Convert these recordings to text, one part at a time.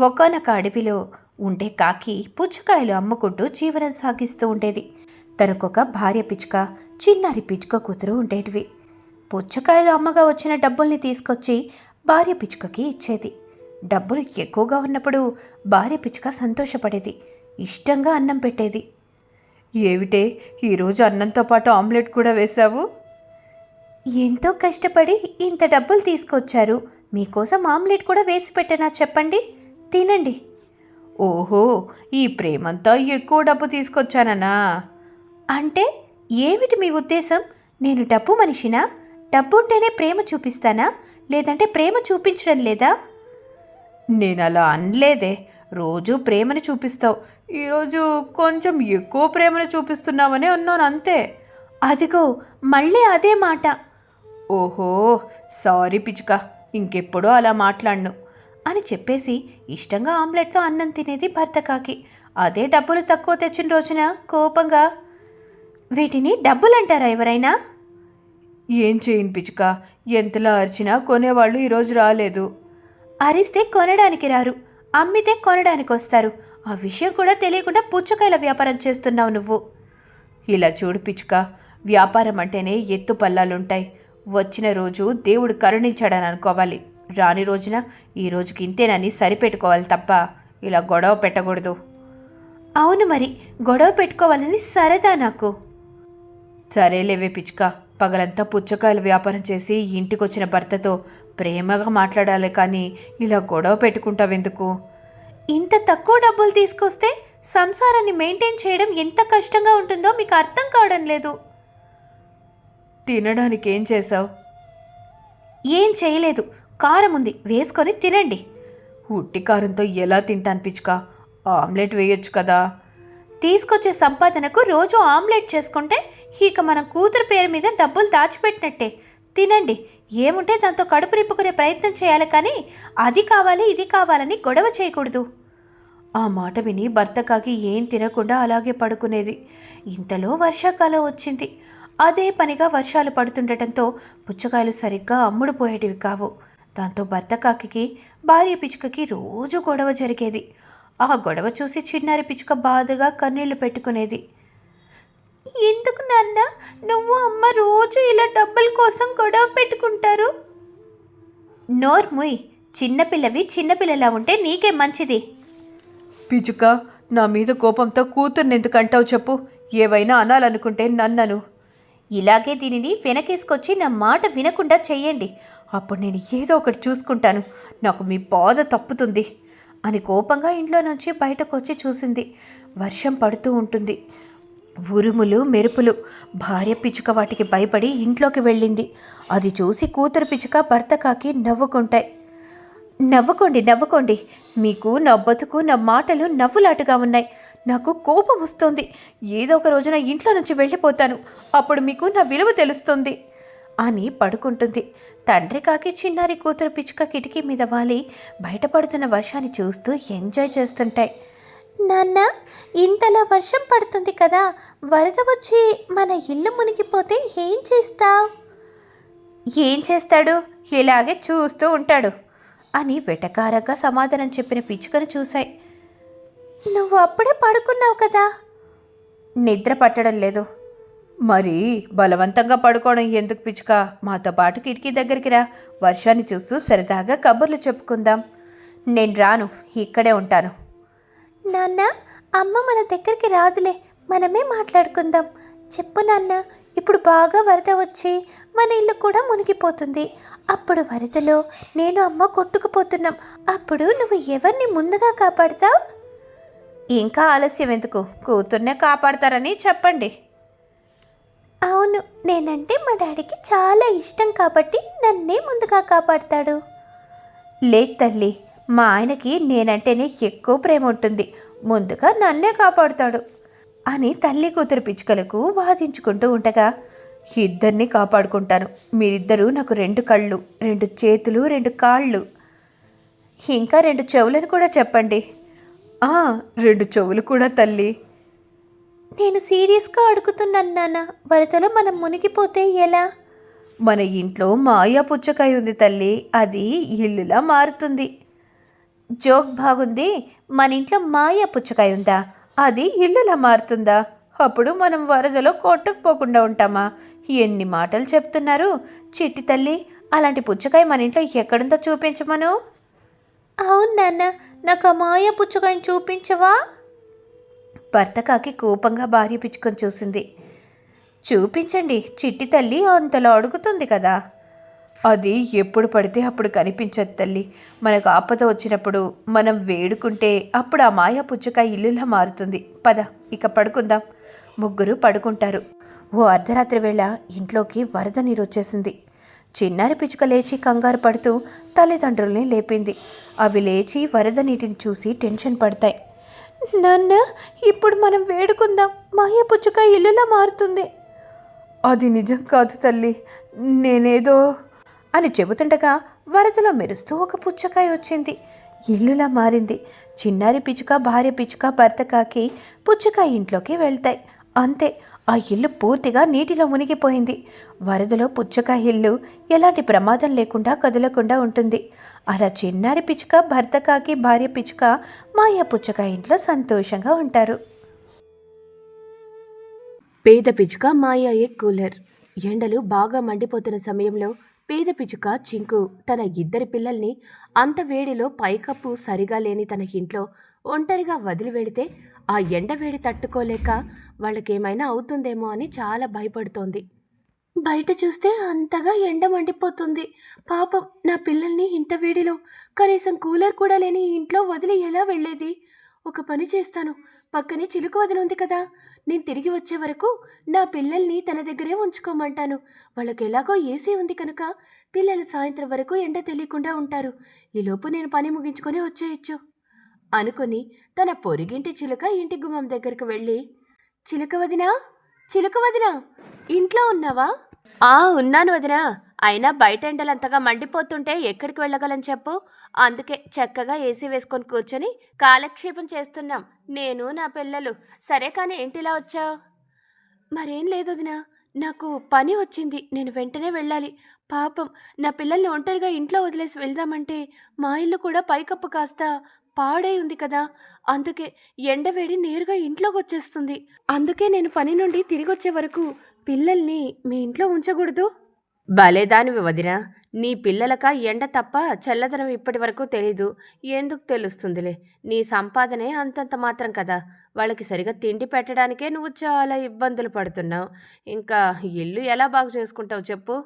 ఒకనొక అడవిలో ఉండే కాకి పుచ్చకాయలు అమ్ముకుంటూ జీవనం సాగిస్తూ ఉండేది. తనకొక భార్య పిచ్చుక చిన్నారి పిచ్చుక కూతురు ఉండేటివి. పుచ్చకాయలు అమ్మగా వచ్చిన డబ్బుల్ని తీసుకొచ్చి భార్య పిచ్చుకకి ఇచ్చేది. డబ్బులు ఎక్కువగా ఉన్నప్పుడు భార్య పిచ్చుక సంతోషపడేది. ఇష్టంగా అన్నం పెట్టేది. ఏమిటే ఈరోజు అన్నంతో పాటు ఆమ్లెట్ కూడా వేశావు? ఎంతో కష్టపడి ఇంత డబ్బులు తీసుకొచ్చారు. మీకోసం ఆమ్లెట్ కూడా వేసి పెట్టనా చెప్పండి? తినండి. ఓహో ఈ ప్రేమంతా ఎక్కువ డబ్బు తీసుకొచ్చానన్నా అంటే ఏమిటి మీ ఉద్దేశం? నేను డబ్బు మనిషినా? డబ్బు ఉంటేనే ప్రేమ చూపిస్తానా? లేదంటే ప్రేమ చూపించడం లేదా? నేను అలా అనలేదే. రోజు ప్రేమను చూపిస్తావు. ఈరోజు కొంచెం ఎక్కువ ప్రేమను చూపిస్తున్నావని అన్నాను అంతే. అదిగో మళ్ళీ అదే మాట. ఓహో సారీ పిచ్చుక ఇంకెప్పుడూ అలా మాట్లాడను అని చెప్పేసి ఇష్టంగా ఆమ్లెట్తో అన్నం తినేది భర్త కాకి అదే డబ్బులు తక్కువ తెచ్చిన రోజున కోపంగా వీటిని డబ్బులు అంటారా ఎవరైనా? ఏం చేయను పిచ్చుక ఎంతలా అరిచినా కొనేవాళ్ళు ఈరోజు రాలేదు. అరిస్తే కొనడానికి రారు అమ్మితే కొనడానికి వస్తారు. ఆ విషయం కూడా తెలియకుండా పుచ్చకాయల వ్యాపారం చేస్తున్నావు నువ్వు. ఇలా చూడు పిచ్చుక వ్యాపారం అంటేనే ఎత్తు పల్లాలుంటాయి. వచ్చిన రోజు దేవుడు కరుణించాడని అనుకోవాలి. రాని రోజున ఈ రోజుకి ఇంతేనని సరిపెట్టుకోవాలి తప్ప ఇలా గొడవ పెట్టకూడదు. అవును మరి గొడవ పెట్టుకోవాలని సరదా నాకు. సరేలేవే పిచ్చుక పగలంతా పుచ్చకాయలు వ్యాపారం చేసి ఇంటికొచ్చిన భర్తతో ప్రేమగా మాట్లాడాలి కానీ ఇలా గొడవ పెట్టుకుంటావెందుకు? ఇంత తక్కువ డబ్బులు తీసుకొస్తే సంసారాన్ని మెయింటైన్ చేయడం ఎంత కష్టంగా ఉంటుందో మీకు అర్థం కావడం లేదు. తినడానికి ఏం చేసావు ఏం చేయలేదు. కారం ఉంది వేసుకొని తినండి. ఉట్టి కారంతో ఎలా తింటాను పిచ్చుక? ఆమ్లెట్ వేయొచ్చు కదా. తీసుకొచ్చే సంపాదనకు రోజు ఆమ్లెట్ చేసుకుంటే ఇక మన కూతురు పేరు మీద డబ్బులు దాచిపెట్టినట్టే. తినండి. ఏముంటే దాంతో కడుపు నింపుకునే ప్రయత్నం చేయాలి కానీ అది కావాలి ఇది కావాలని గొడవ చేయకూడదు. ఆ మాట విని భర్త కాకి ఏం తినకుండా అలాగే పడుకునేది. ఇంతలో వర్షాకాలం వచ్చింది. అదే పనిగా వర్షాలు పడుతుండటంతో పుచ్చకాయలు సరిగ్గా అమ్ముడుపోయేటివి కావు. దాంతో భర్త కాకికి భార్య పిచ్చుకకి రోజు గొడవ జరిగేది. ఆ గొడవ చూసి చిన్నారి పిచ్చుక బాధగా కన్నీళ్ళు పెట్టుకునేది. ఎందుకు నాన్న నువ్వు అమ్మ రోజు ఇలా డబ్బుల కోసం గొడవ పెట్టుకుంటారు? నోర్ముయ్ చిన్నపిల్లవి చిన్నపిల్లలా ఉంటే నీకే మంచిది. పిచ్చుక నా మీద కోపంతో కూతుర్ని ఎందుకంటావు చెప్పు? ఏవైనా అనాలనుకుంటే నన్నను. ఇలాగే దీనిని వెనకేసుకొచ్చి నా మాట వినకుండా చేయండి అప్పుడు నేను ఏదో ఒకటి చూసుకుంటాను. నాకు మీ బాధ తప్పుతుంది అని కోపంగా ఇంట్లో నుంచి బయటకు వచ్చి చూసింది. వర్షం పడుతూ ఉంటుంది. ఉరుములు మెరుపులు. భార్య పిచ్చుక వాటికి భయపడి ఇంట్లోకి వెళ్ళింది. అది చూసి కూతురు పిచ్చుక భర్త కాకి నవ్వుకుంటాయి. నవ్వుకోండి నవ్వుకోండి. మీకు నా బతుకు నా మాటలు నవ్వులాటగా ఉన్నాయి. నాకు కోపం వస్తోంది. ఏదో ఒక రోజున ఇంట్లో నుంచి వెళ్ళిపోతాను. అప్పుడు మీకు నా విలువ తెలుస్తుంది. అని పడుకుంటుంది. తండ్రి కాకి చిన్నారి కూతురు పిచ్చుక కిటికీ మీద వాలి బయటపడుతున్న వర్షాన్ని చూస్తూ ఎంజాయ్ చేస్తుంటాయి. నాన్న ఇంతలా వర్షం పడుతుంది కదా. వరద వచ్చి మన ఇల్లు మునిగిపోతే ఏం చేస్తావు? ఏం చేస్తాడు? ఇలాగే చూస్తూ ఉంటాడు. అని వెటకారంగా సమాధానం చెప్పిన పిచ్చుకను చూశాయి. నువ్వు అప్పుడే పడుకున్నావు కదా. నిద్ర పట్టడం లేదు. మరి బలవంతంగా పడుకోవడం ఎందుకు పిచ్చుక? మాతో పాటు కిటికీ దగ్గరికి రా. వర్షాన్ని చూస్తూ సరదాగా కబుర్లు చెప్పుకుందాం. నేను రాను. ఇక్కడే ఉంటాను. నాన్న అమ్మ మన దగ్గరికి రాదులే. మనమే మాట్లాడుకుందాం. చెప్పు నాన్న ఇప్పుడు బాగా వరద వచ్చి మన ఇల్లు కూడా మునిగిపోతుంది. అప్పుడు వరదలో నేను అమ్మ కొట్టుకుపోతున్నాం. అప్పుడు నువ్వు ఎవరిని ముందుగా కాపాడుతావు? ఇంకా ఆలస్యం ఎందుకు? కూతుర్నే కాపాడతారని చెప్పండి. అవును నేనంటే మా డాడీకి చాలా ఇష్టం కాబట్టి నన్నే ముందుగా కాపాడతాడు. లేదు తల్లి మా ఆయనకి నేనంటేనే ఎక్కువ ప్రేమ ఉంటుంది. ముందుగా నన్నే కాపాడుతాడు అని తల్లి కూతురు పిచ్చుకలకు వాదించుకుంటూ ఉండగా ఇద్దరిని కాపాడుకుంటాను. మీరిద్దరూ నాకు రెండు కళ్ళు రెండు చేతులు రెండు కాళ్ళు. ఇంకా రెండు చెవులను కూడా చెప్పండి. రెండు చెవులు కూడా తల్లి. నేను సీరియస్గా అడుగుతున్నాను నాన్న వరదలో మనం మునిగిపోతే ఎలా? మన ఇంట్లో మాయా పుచ్చకాయ ఉంది తల్లి అది ఇల్లులా మారుతుంది. జోక్ బాగుంది మన ఇంట్లో మాయా పుచ్చకాయ ఉందా? అది ఇల్లులా మారుతుందా? అప్పుడు మనం వరదలో కొట్టుకుపోకుండా ఉంటామా? ఎన్ని మాటలు చెప్తున్నారు? చిట్టి తల్లి అలాంటి పుచ్చకాయ మన ఇంట్లో ఎక్కడుందో చూపించమను. అవును నాన్న నాకు ఆ మాయ పుచ్చకాయని చూపించవా? భర్త కాకి కోపంగా భార్య పిచ్చుకొని చూసింది. చూపించండి చిట్టి తల్లి అంతలో అడుగుతుంది కదా. అది ఎప్పుడు పడితే అప్పుడు కనిపించదు తల్లి. మనకు ఆపద వచ్చినప్పుడు మనం వేడుకుంటే అప్పుడు ఆ మాయా పుచ్చకాయ ఇల్లులా మారుతుంది. పద ఇక పడుకుందాం. ముగ్గురు పడుకుంటారు. ఓ అర్ధరాత్రి వేళ ఇంట్లోకి వరద నీరు వచ్చేసింది చిన్నారి పిచ్చుక లేచి కంగారు పడుతూ తల్లిదండ్రుల్ని లేపింది. అవి లేచి వరద నీటిని చూసి టెన్షన్ పడతాయి. నాన్న ఇప్పుడు మనం వేడుకుందాం. మాయ పుచ్చకాయ ఇల్లులా మారుతుంది. అది నిజం కాదు తల్లి. నేనేదో అని చెబుతుండగా వరదలో మెరుస్తూ ఒక పుచ్చకాయ వచ్చింది. ఇల్లులా మారింది. చిన్నారి పిచ్చుక భార్య పిచ్చుక భర్త కాకి పుచ్చకాయ ఇంట్లోకి వెళ్తాయి. అంతే. ఆ ఇల్లు పూర్తిగా నీటిలో మునిగిపోయింది. వరదలో పుచ్చకాయ ఇల్లు ఎలాంటి ప్రమాదం లేకుండా కదలకుండా ఉంటుంది. అలా చిన్నారి పిచ్చుక భర్త కాకి భార్య పిచ్చుక మాయ పుచ్చకాయ ఇంట్లో సంతోషంగా ఉంటారు. పేద పిచ్చుక మాయాయే కూలర్. ఎండలు బాగా మండిపోతున్న సమయంలో పేద పిచ్చుక చింకు తన ఇద్దరి పిల్లల్ని అంత వేడిలో పైకప్పు సరిగా లేని తన ఇంట్లో ఒంటరిగా వదిలి వెళితే ఆ ఎండ వేడి తట్టుకోలేక వాళ్ళకేమైనా అవుతుందేమో అని చాలా భయపడుతోంది. బయట చూస్తే అంతగా ఎండ మండిపోతుంది. పాపం నా పిల్లల్ని ఇంత వేడిలో కనీసం కూలర్ కూడా లేని ఇంట్లో వదిలి ఎలా వెళ్ళేది? ఒక పని చేస్తాను. పక్కనే చిలుక వదిలి ఉంది కదా. నేను తిరిగి వచ్చే వరకు నా పిల్లల్ని తన దగ్గరే ఉంచుకోమంటాను. వాళ్ళకి ఎలాగో ఏసీ ఉంది కనుక పిల్లలు సాయంత్రం వరకు ఎండ తెలియకుండా ఉంటారు. ఈలోపు నేను పని ముగించుకొని వచ్చేయచ్చు. అనుకొని తన పొరిగింటి చిలుక ఇంటి గుమ్మం దగ్గరికి వెళ్ళి చిలుక వదినా చిలుక వదినా ఇంట్లో ఉన్నావా? ఆ ఉన్నాను వదినా. అయినా బయట ఎండలంతగా మండిపోతుంటే ఎక్కడికి వెళ్ళగలని చెప్పు. అందుకే చక్కగా ఏసీ వేసుకొని కూర్చొని కాలక్షేపం చేస్తున్నాం. నేను నా పిల్లలు. సరే కానీ ఏంటిలా వచ్చావు? మరేం లేదు వదినా. నాకు పని వచ్చింది. నేను వెంటనే వెళ్ళాలి. పాపం నా పిల్లల్ని ఒంటరిగా ఇంట్లో వదిలేసి వెళ్దామంటే మా ఇల్లు కూడా పైకప్పు కాస్త. పాడై ఉంది కదా. అందుకే ఎండవేడి నేరుగా ఇంట్లోకి వచ్చేస్తుంది అందుకే నేను పని నుండి తిరిగి వచ్చే వరకు పిల్లల్ని మీ ఇంట్లో ఉంచకూడదు. భలేదానివి వదినా. నీ పిల్లలక ఎండ తప్ప చల్లదనం ఇప్పటి వరకు తెలీదు. ఎందుకు తెలుస్తుందిలే. నీ సంపాదనే అంతంత మాత్రం కదా. వాళ్ళకి సరిగా తిండి పెట్టడానికే నువ్వు చాలా ఇబ్బందులు పడుతున్నావు. ఇంకా ఇల్లు ఎలా బాగు చేసుకుంటావు చెప్పు.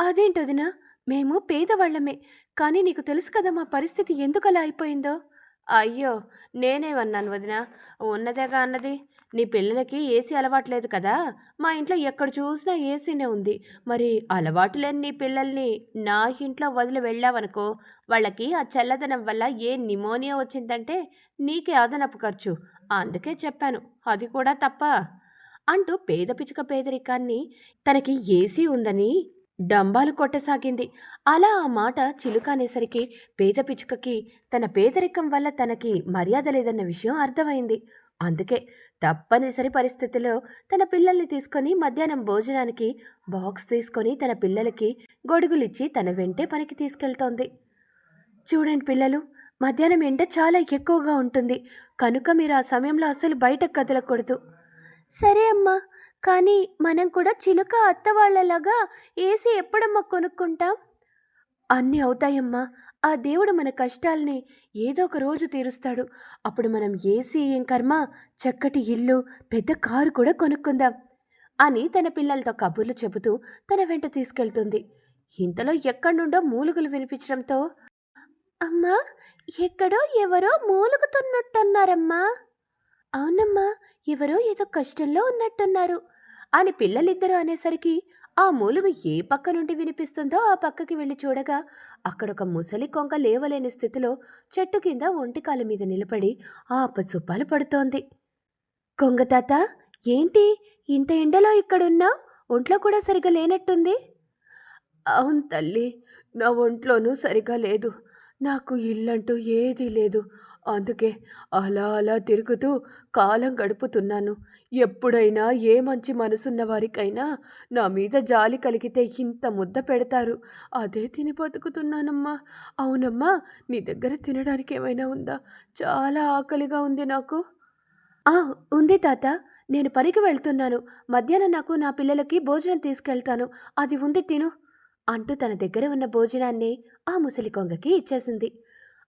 అదేంటి వదినా? మేము పేదవాళ్ళమే. కానీ నీకు తెలుసు కదా మా పరిస్థితి ఎందుకలా అయిపోయిందో? అయ్యో నేనేమన్నాను వదిన? ఉన్నదేగా అన్నది. నీ పిల్లలకి ఏసీ అలవాట్లేదు కదా? మా ఇంట్లో ఎక్కడ చూసినా ఏసీనే ఉంది. మరి అలవాటు లేని నీ పిల్లల్ని నా ఇంట్లో వదిలి వెళ్ళావనుకో వాళ్ళకి ఆ చల్లదనం వల్ల ఏ నిమోనియా వచ్చిందంటే నీకే అదనపు ఖర్చు. అందుకే చెప్పాను అది కూడా తప్ప అంటూ పేద పిచ్చుక పేదరికాన్ని తనకి ఏసీ ఉందని డంబాలు కొట్టసాగింది. అలా ఆ మాట చిలుక అనేసరికి పేద పిచ్చుకకి తన పేదరికం వల్ల తనకి మర్యాద లేదన్న విషయం అర్థమైంది. అందుకే తప్పనిసరి పరిస్థితిలో తన పిల్లల్ని తీసుకొని మధ్యాహ్నం భోజనానికి బాక్స్ తీసుకొని తన పిల్లలకి గొడుగులిచ్చి తన వెంటే పనికి తీసుకెళ్తోంది. చూడండి పిల్లలు మధ్యాహ్నం ఎండ చాలా ఎక్కువగా ఉంటుంది. కనుక మీరు ఆ సమయంలో అసలు బయటకు కదలకూడదు. సరే అమ్మా కానీ మనం కూడా చిలుక అత్త వాళ్ళలాగా ఏసీ ఎప్పుడమ్మా కొనుక్కుంటాం? అన్నీ అవుతాయమ్మా. ఆ దేవుడు మన కష్టాల్ని ఏదో ఒక రోజు తీరుస్తాడు. అప్పుడు మనం ఏసీ ఏం కర్మ చక్కటి ఇల్లు పెద్ద కారు కూడా కొనుక్కుందాం అని తన పిల్లలతో కబుర్లు చెబుతూ తన వెంట తీసుకెళ్తుంది. ఇంతలో ఎక్కడి నుండో మూలుగులు వినిపించడంతో అమ్మా ఎక్కడో ఎవరో మూలుగుతున్నట్టన్నారమ్మా. అవునమ్మా ఎవరో ఏదో కష్టంలో ఉన్నట్టున్నారు. అని పిల్లలిద్దరూ అనేసరికి ఆ మూలుగు ఏ పక్క నుండి వినిపిస్తుందో ఆ పక్కకి వెళ్ళి చూడగా అక్కడొక ముసలి కొంక లేవలేని స్థితిలో చెట్టు కింద ఒంటికాల మీద నిలబడి ఆపసుప్పాలు పడుతోంది. కొంగతాత ఏంటి? ఇంత ఎండలో ఇక్కడున్నా ఒంట్లో కూడా సరిగా లేనట్టుంది? అవును తల్లి నా ఒంట్లోనూ సరిగా లేదు. నాకు ఇల్లంటూ ఏదీ లేదు. అందుకే అలా అలా తిరుగుతూ కాలం గడుపుతున్నాను. ఎప్పుడైనా ఏ మంచి మనసున్న వారికైనా నా మీద జాలి కలిగితే ఇంత ముద్ద పెడతారు. అదే తిని బతుకుతున్నానమ్మా. అవునమ్మా నీ దగ్గర తినడానికి ఏమైనా ఉందా? చాలా ఆకలిగా ఉంది నాకు. ఆ, ఉంది తాత. నేను పనికి వెళ్తున్నాను. మధ్యాహ్నం నాకు నా పిల్లలకి భోజనం తీసుకెళ్తాను. అది ఉంది తిను. అంటూ తన దగ్గర ఉన్న భోజనాన్ని ఆ ముసలి కొంగకి ఇచ్చేసింది.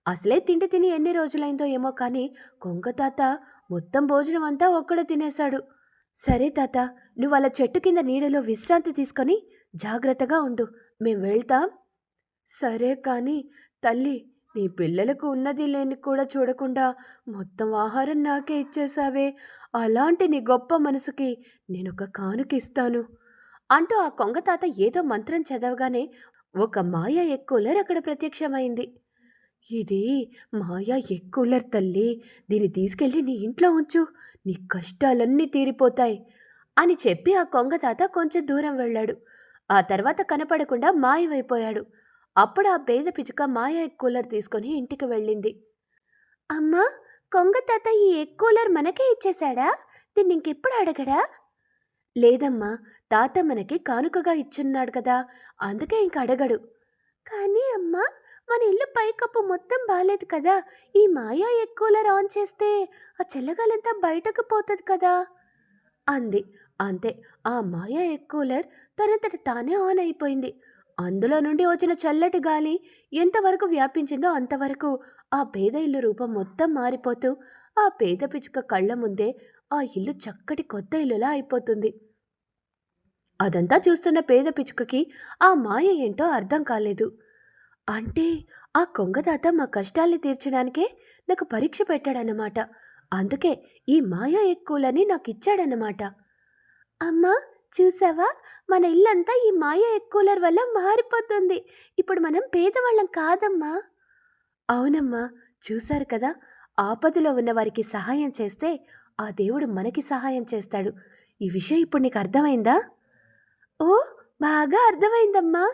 అసలే తిండి తిని ఎన్ని రోజులైందో ఏమో కానీ కొంగ తాత మొత్తం భోజనం అంతా ఒక్కడే తినేశాడు. సరే తాత నువ్వు అలా చెట్టు కింద నీడలో విశ్రాంతి తీసుకొని జాగ్రత్తగా ఉండు. మేం వెళ్తాం. సరే కానీ తల్లి నీ పిల్లలకు ఉన్నది లేని కూడా చూడకుండా మొత్తం ఆహారం నాకే ఇచ్చేశావే. అలాంటి నీ గొప్ప మనసుకి నేనొక కానుకిస్తాను అంటూ ఆ కొంగ తాత ఏదో మంత్రం చదవగానే ఒక మాయా ఎక్కువలర్ అక్కడ ప్రత్యక్షమైంది. ఇది మాయా ఎక్కువలర్ తల్లి దీన్ని తీసుకెళ్ళి నీ ఇంట్లో ఉంచు నీ కష్టాలన్నీ తీరిపోతాయి అని చెప్పి ఆ కొంగ తాత కొంచెం దూరం వెళ్ళాడు. ఆ తర్వాత కనపడకుండా మాయమైపోయాడు. అప్పుడు ఆ పేద పిచుక మాయా కూలర్ తీసుకొని ఇంటికి వెళ్ళింది. అమ్మా కొంగ తాత ఈ ఎగ్ కూలర్ మనకే ఇచ్చేశాడా? దీన్ని ఇంకెప్పుడు అడగడా? లేదమ్మా తాత మనకి కానుకగా ఇచ్చున్నాడు కదా అందుకే ఇంక అడగడు. కానీ అమ్మా మన ఇల్లు పైకప్పు మొత్తం బాలేదు కదా ఈ మాయా ఎక్కువలర్ ఆన్ చేస్తే ఆ చల్లగాలంతా బయటకు పోతుంది కదా. అంది. అంతే ఆ మాయా ఎక్కువలర్ కూలర్ తనంతట తానే ఆన్ అయిపోయింది. అందులో నుండి వచ్చిన చల్లటి గాలి ఎంతవరకు వ్యాపించిందో అంతవరకు ఆ పేద ఇల్లు రూపం మొత్తం మారిపోతూ ఆ పేద పిచ్చుక కళ్ళ ముందే ఆ ఇల్లు చక్కటి కొత్త ఇల్లులా అయిపోతుంది. అదంతా చూస్తున్న పేద పిచ్చుకకి ఆ మాయ ఏంటో అర్థం కాలేదు. అంటే ఆ కొంగదాత మా కష్టాల్ని తీర్చడానికే నాకు పరీక్ష పెట్టాడన్నమాట. అందుకే ఈ మాయా ఎక్కువలని నాకు ఇచ్చాడన్నమాట అమ్మా చూసావా? మన ఇల్లంతా ఈ మాయా ఎక్కువలర్ వల్ల మారిపోతుంది. ఇప్పుడు మనం పేదవాళ్ళం కాదమ్మా. అవునమ్మా చూశారు కదా? ఆపదలో ఉన్నవారికి సహాయం చేస్తే ఆ దేవుడు మనకి సహాయం చేస్తాడు. ఈ విషయం ఇప్పుడు నీకు అర్థమైందా? ఓ బాగా అర్థమైందమ్మా.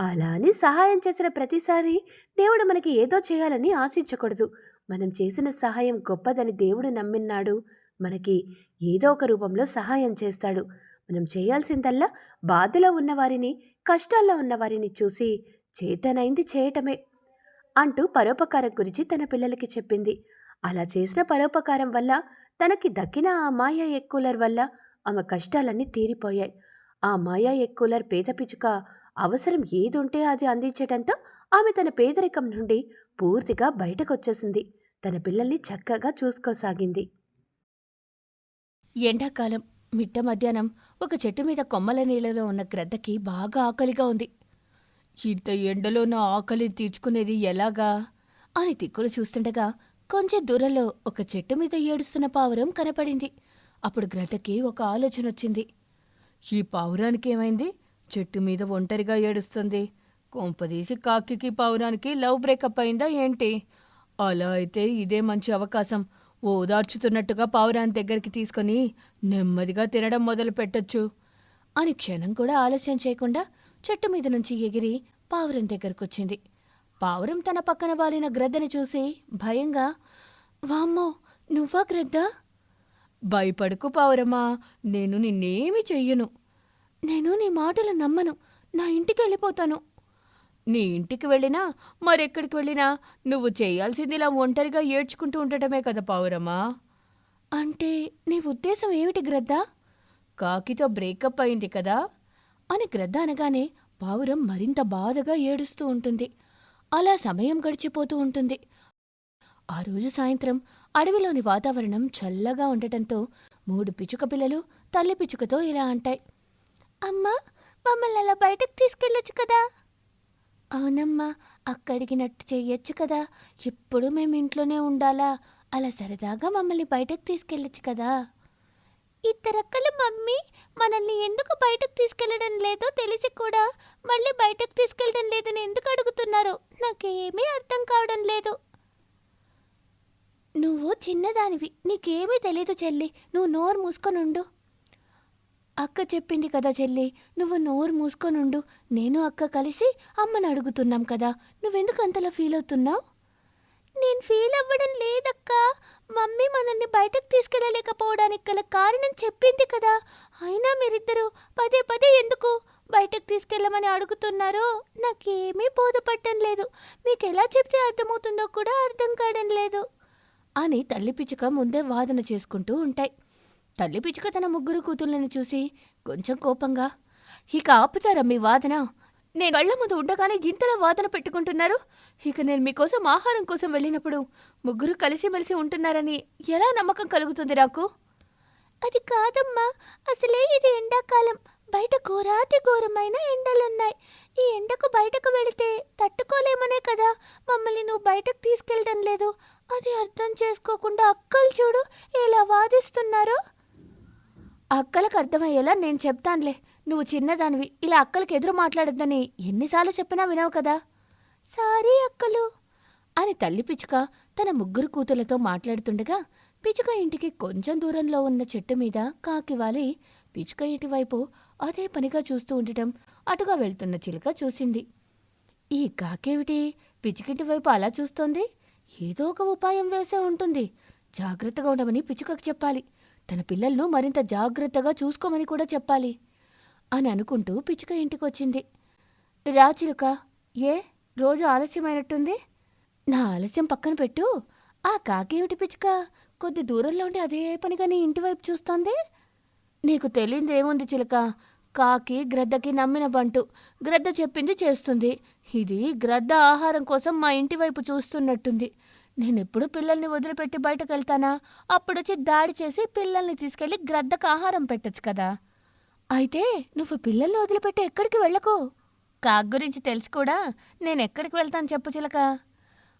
అలా అని సహాయం చేసిన ప్రతిసారి దేవుడు మనకి ఏదో చేయాలని ఆశించకూడదు. మనం చేసిన సహాయం గొప్పదని దేవుడు నమ్మిన్నాడు. మనకి ఏదో ఒక రూపంలో సహాయం చేస్తాడు. మనం చేయాల్సిందల్లా బాధలో ఉన్నవారిని కష్టాల్లో ఉన్నవారిని చూసి చేతనైంది చేయటమే. అంటూ పరోపకారం గురించి తన పిల్లలకి చెప్పింది. అలా చేసిన పరోపకారం వల్ల తనకి దక్కిన ఆ మాయా ఎక్కులర్ వల్ల ఆమె కష్టాలన్నీ తీరిపోయాయి. ఆ మాయా ఎక్కులర్ పేద పిచుక అవసరం ఏదుంటే అది అందించడంతో ఆమె తన పేదరికం నుండి పూర్తిగా బయటకొచ్చేసింది. తన పిల్లల్ని చక్కగా చూసుకోసాగింది. ఎండాకాలం మిట్ట మధ్యాహ్నం ఒక చెట్టు మీద కొమ్మల నీళ్ళలో ఉన్న గ్రద్దకి బాగా ఆకలిగా ఉంది. ఇంత ఎండలో నా ఆకలిని తీర్చుకునేది ఎలాగా? అని తిక్కులు చూస్తుండగా కొంచెం దూరంలో ఒక చెట్టు మీద ఏడుస్తున్న పావురం కనపడింది. అప్పుడు గ్రతకి ఒక ఆలోచన వచ్చింది ఈ పావురానికి ఏమైంది చెట్టు మీద ఒంటరిగా ఏడుస్తుంది. కొంపదీసి కాకికి పావురానికి లవ్ బ్రేకప్ అయిందా ఏంటి? అలా అయితే ఇదే మంచి అవకాశం. ఓదార్చుతున్నట్టుగా పావురాన్ని దగ్గరికి తీసుకొని నెమ్మదిగా తినడం మొదలు పెట్టొచ్చు అని క్షణం కూడా ఆలస్యం చేయకుండా చెట్టు మీద నుంచి ఎగిరి పావురం దగ్గరకొచ్చింది. పావురం తన పక్కన వాలిన గ్రద్దని చూసి భయంగా వామ్మో నువ్వా గ్రద్ద? భయపడుకు పావురమ్మా నేను నిన్నేమి చెయ్యను. నేను నీ మాటలు నమ్మను. నా ఇంటికి వెళ్ళిపోతాను. నీ ఇంటికి వెళ్ళినా మరెక్కడికి వెళ్ళినా నువ్వు చేయాల్సింది ఇలా ఒంటరిగా ఏడ్చుకుంటూ ఉండటమే కదా పావురమ్మా. అంటే నీ ఉద్దేశం ఏమిటి గ్రద్ద? కాకితో బ్రేకప్ అయింది కదా. అని గ్రద్ద అనగానే పావురం మరింత బాధగా ఏడుస్తూ ఉంటుంది. అలా సమయం గడిచిపోతూ ఉంటుంది. ఆ రోజు సాయంత్రం అడవిలోని వాతావరణం చల్లగా ఉండటంతో మూడు పిచ్చుక పిల్లలు తల్లి పిచ్చుకతో ఇలా అంటాయి. అమ్మా మమ్మల్ని అలా బయటకు తీసుకెళ్ళొచ్చు కదా. అవునమ్మా అక్కడిగినట్టు చెయ్యొచ్చు కదా. ఇప్పుడు మేము ఇంట్లోనే ఉండాలా? అలా సరదాగా మమ్మల్ని బయటకు తీసుకెళ్ళొచ్చు కదా. ఇద్దరక్కలు మమ్మీ మనల్ని ఎందుకు బయటకు తీసుకెళ్ళడం లేదో తెలిసి కూడా మళ్ళీ బయటకు తీసుకెళ్ళడం లేదని ఎందుకు అడుగుతున్నారు? నాకేమీ అర్థం కావడం లేదు. నువ్వు చిన్నదానివి. నీకేమీ తెలీదు చెల్లి. నువ్వు నోరు మూసుకొని ఉండు. అక్క చెప్పింది కదా చెల్లి. నువ్వు నోరు మూసుకొనుండు నేను అక్క కలిసి అమ్మని అడుగుతున్నాం కదా. నువ్వెందుకు అంతలా ఫీల్ అవుతున్నావు? నేను ఫీల్ అవ్వడం లేదక్కా. మమ్మీ మనల్ని బయటకు తీసుకెళ్ళలేకపోవడానికి గల కారణం చెప్పింది కదా. అయినా మీరిద్దరూ పదే పదే ఎందుకు బయటకు తీసుకెళ్ళమని అడుగుతున్నారో నాకేమీ బోధపడటం లేదు. మీకు ఎలా చెప్తే అర్థమవుతుందో కూడా అర్థం కావడం లేదు. అని తల్లి పిచ్చుక ముందే వాదన చేసుకుంటూ ఉంటాయి. తల్లి పిచ్చుక తన ముగ్గురు కూతుళ్ళని చూసి కొంచెం కోపంగా ఇక ఆపుతారా మీ వాదన? నేను కళ్ళ ముందు ఉండగానే గింతల వాదన పెట్టుకుంటున్నారు? ఇక నేను మీకోసం ఆహారం కోసం వెళ్ళినప్పుడు ముగ్గురు కలిసిమెలిసి ఉంటున్నారని ఎలా నమ్మకం కలుగుతుంది నాకు అది కాదమ్మా. అసలే ఇది ఎండాకాలం. బయట ఘోరాతి ఘోరమైన ఎండలున్నాయి. ఈ ఎండకు బయటకు వెళితే తట్టుకోలేమనే కదా? మమ్మల్ని నువ్వు బయటకు తీసుకెళ్ళడం లేదు. అది అర్థం చేసుకోకుండా అక్కలు చూడు ఎలా వాదిస్తున్నారో. అక్కలకు అర్థమయ్యేలా నేను చెప్తానులే. నువ్వు చిన్నదానివి. ఇలా అక్కలకి ఎదురు మాట్లాడొద్దని ఎన్నిసార్లు చెప్పినా వినవు కదా. సారీ అక్కలు. అని తల్లి పిచ్చుక తన ముగ్గురు కూతులతో మాట్లాడుతుండగా పిచ్చుక ఇంటికి కొంచెం దూరంలో ఉన్న చెట్టు మీద కాకివాలి పిచ్చుక ఇంటి అదే పనిగా చూస్తూ ఉండటం అటుగా వెళ్తున్న చిలుక చూసింది. ఈ కాకేమిటి పిచ్చుకింటి వైపు అలా చూస్తోంది? ఏదో ఒక ఉపాయం వేసే ఉంటుంది. జాగ్రత్తగా ఉండమని పిచ్చుకకు చెప్పాలి. తన పిల్లలను మరింత జాగ్రత్తగా చూసుకోమని కూడా చెప్పాలి అని అనుకుంటూ పిచ్చుక ఇంటికొచ్చింది. రా చిలుక ఏ రోజు ఆలస్యమైనట్టుంది? నా ఆలస్యం పక్కన పెట్టు. ఆ కాకేమిటి పిచ్చుక? కొద్ది దూరంలో ఉండి అదే పనిగా నీ ఇంటివైపు చూస్తోంది? నీకు తెలియదేముంది చిలుక? కాకి గ్రద్దకి నమ్మిన బంటు. గ్రద్ద చెప్పింది చేస్తుంది. ఇది గ్రద్ద ఆహారం కోసం మా ఇంటి వైపు చూస్తున్నట్టుంది. నేనెప్పుడు పిల్లల్ని వదిలిపెట్టి బయటకు వెళ్తానా అప్పుడొచ్చి దాడి చేసి పిల్లల్ని తీసుకెళ్ళి గ్రద్దకు ఆహారం పెట్టొచ్చు కదా. అయితే నువ్వు పిల్లల్ని వదిలిపెట్టి ఎక్కడికి వెళ్ళకు? కాక్ గురించి తెలిసి కూడా. నేనెక్కడికి వెళ్తాను చెప్పు చిలక.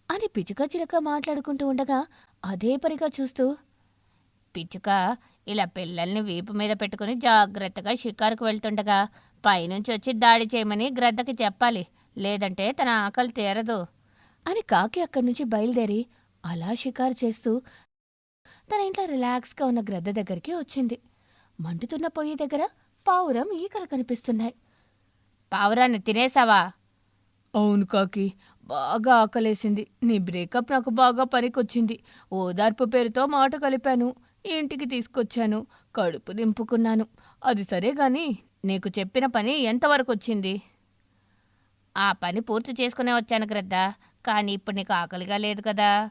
అని పిచ్చుక చిలక మాట్లాడుకుంటూ ఉండగా అదే పరిగా చూస్తూ పిచ్చుక ఇలా పిల్లల్ని వీపు మీద పెట్టుకుని జాగ్రత్తగా షికారుకు వెళ్తుండగా పైనుంచి వచ్చి దాడి చేయమని గ్రద్దకి చెప్పాలి. లేదంటే తన ఆకలి తీరదు. అని కాకి అక్కడి నుంచి బయలుదేరి అలా షికారు చేస్తూ తన ఇంట్లో రిలాక్స్గా ఉన్న గ్రద్ద దగ్గరికి వచ్చింది. మండుతున్న పొయ్యి దగ్గర పావురం ఈకలు కనిపిస్తున్నాయి. పావురాన్ని తినేసావా? అవును కాకి బాగా ఆకలేసింది. నీ బ్రేకప్ నాకు బాగా పనికొచ్చింది. ఓదార్పు పేరుతో మాట కలిపాను. ఇంటికి తీసుకొచ్చాను. కడుపు నింపుకున్నాను. అది సరే గాని నీకు చెప్పిన పని ఎంతవరకు వచ్చింది? ఆ పని పూర్తి చేసుకునే వచ్చాను గ్రద్దా. కానీ ఇప్పుడు నీకు ఆకలిగా లేదు కదా?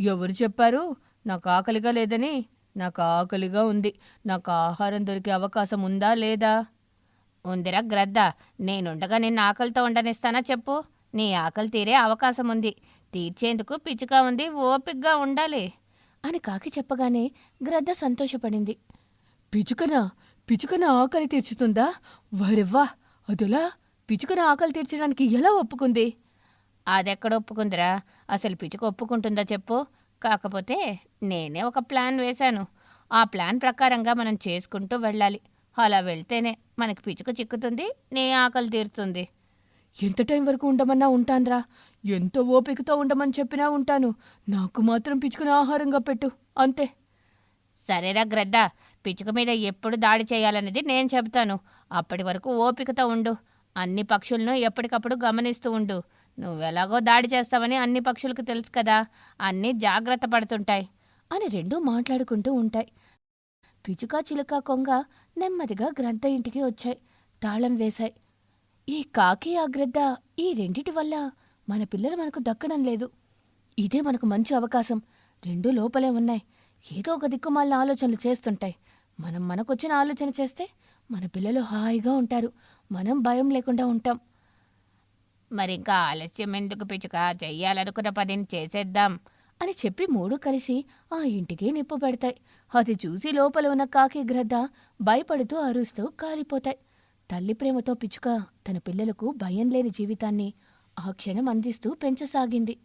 ఎవరు చెప్పారు? నాకు ఆకలిగా లేదని. నాకు ఆకలిగా ఉంది. నాకు ఆహారం దొరికే అవకాశం ఉందా లేదా? ఉందిరా గ్రద్ద. నేనుండగా నిన్ను ఆకలితో ఉండనిస్తానా చెప్పు. నీ ఆకలి తీరే అవకాశం ఉంది. తీర్చేందుకు పిచ్చుక ఉంది. ఓపిగ్గా ఉండాలి. అని కాకి చెప్పగానే గ్రద్ద సంతోషపడింది. పిచుకన పిచుకన ఆకలి తీర్చుతుందా? వరెవ్వా అదెలా? పిచుకన ఆకలి తీర్చడానికి ఎలా ఒప్పుకుంది? అదెక్కడ ఒప్పుకుందిరా? అసలు పిచుక ఒప్పుకుంటుందా చెప్పు. కాకపోతే నేనే ఒక ప్లాన్ వేశాను. ఆ ప్లాన్ ప్రకారంగా మనం చేసుకుంటూ వెళ్ళాలి. అలా వెళ్తేనే మనకి పిచుక చిక్కుతుంది నీ ఆకలి తీరుతుంది. ఎంత టైం వరకు ఉండమన్నా ఉంటాన్రా. ఎంత ఓపికతో ఉండమని చెప్పినా ఉంటాను. నాకు మాత్రం పిచుకని ఆహారంగా పెట్టు. అంతే. సరేరా గ్రద్ద. పిచుక మీద ఎప్పుడు దాడి చేయాలనేది నేను చెబుతాను. అప్పటి వరకు ఓపికతో ఉండు. అన్ని పక్షులను ఎప్పటికప్పుడు గమనిస్తూ ఉండు. నువ్వెలాగో దాడి చేస్తావని అన్ని పక్షులకు తెలుసు కదా అన్నీ జాగ్రత్త పడుతుంటాయి అని రెండూ మాట్లాడుకుంటూ ఉంటాయి. పిచుక చిలుక కొంగ నెమ్మదిగా గ్రంథ ఇంటికి వచ్చాయి తాళం వేశాయి. ఈ కాకి ఆ గ్రద్ద ఈ రెండిటి వల్ల మన పిల్లలు మనకు దక్కడం లేదు. ఇదే మనకు మంచి అవకాశం. రెండూ లోపలే ఉన్నాయి. ఏదో ఒక దిక్కుమాలిన ఆలోచనలు చేస్తుంటాయి. మనం మనకొచ్చిన ఆలోచన చేస్తే మన పిల్లలు హాయిగా ఉంటారు. మనం భయం లేకుండా ఉంటాం. మరింకా ఆలస్యం ఎందుకు పిచ్చుక? చెయ్యాలనుకున్న పనిని చేసేద్దాం అని చెప్పి మూడు కలిసి ఆ ఇంటికి నిప్పు పెడతాయి. అది చూసి లోపల ఉన్న కాకి గ్రద్ద భయపడుతూ అరుస్తూ కాలిపోతాయి. తల్లి ప్రేమతో పిచ్చుక తన పిల్లలకు భయం లేని జీవితాన్ని ఆ క్షణం అందిస్తూ పెంచసాగింది.